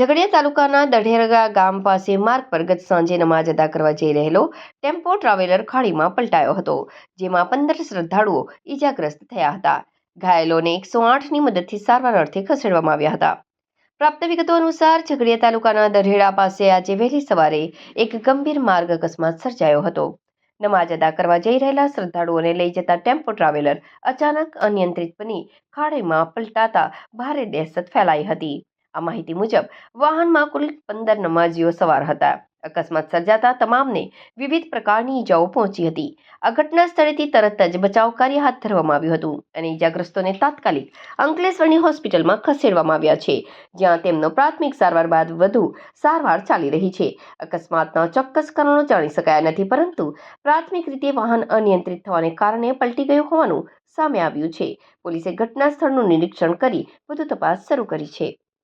ઝઘડિયા તાલુકાના દઢેરગા ગામ પાસે માર્ગ પર ગત સાંજે નમાજ અદા કરવા જઈ રહેલો ટેમ્પો ટ્રાવેલર ખાડીમાં પલટાયો હતો, જેમાં પંદર શ્રદ્ધાળુઓ ઈજાગ્રસ્ત થયા હતા. ઘાયલોને એકસો આઠની મદદથી સારવાર અર્થે ખસેડવામાં આવ્યા હતા. પ્રાપ્ત વિગતો અનુસાર ઝઘડિયા તાલુકાના દઢેડા પાસે આજે વહેલી સવારે એક ગંભીર માર્ગ અકસ્માત સર્જાયો હતો. નમાજ અદા કરવા જઈ રહેલા શ્રદ્ધાળુઓને લઈ જતા ટેમ્પો ટ્રાવેલર અચાનક અનિયંત્રિત બની ખાડીમાં પલટાતા ભારે દહેશત ફેલાઈ હતી. આ માહિતી મુજબ, વાહનમાં કુલ પંદર નમાજીઓ સવાર હતા. અકસ્માત સર્જાતા તમામને વિવિધ પ્રકારની ઈજાઓ પહોંચી હતી. આ ઘટના સ્થળેથી તરત જ બચાવ કાર્ય હાથ ધરવામાં આવ્યું હતું અને ઈજાગ્રસ્તોને તાત્કાલિક અંકલેશ્વરની હોસ્પિટલમાં ખસેડવામાં આવ્યા છે, જ્યાં તેમનો પ્રાથમિક સારવાર બાદ વધુ સારવાર ચાલી રહી છે. અકસ્માતના ચોક્કસ કારણો જાણી શકાયા નથી, પરંતુ પ્રાથમિક રીતે વાહન અનિયંત્રિત થવાને કારણે પલટી ગયું હોવાનું સામે આવ્યું છે. પોલીસે ઘટના સ્થળનું નિરીક્ષણ કરી વધુ તપાસ શરૂ કરી છે.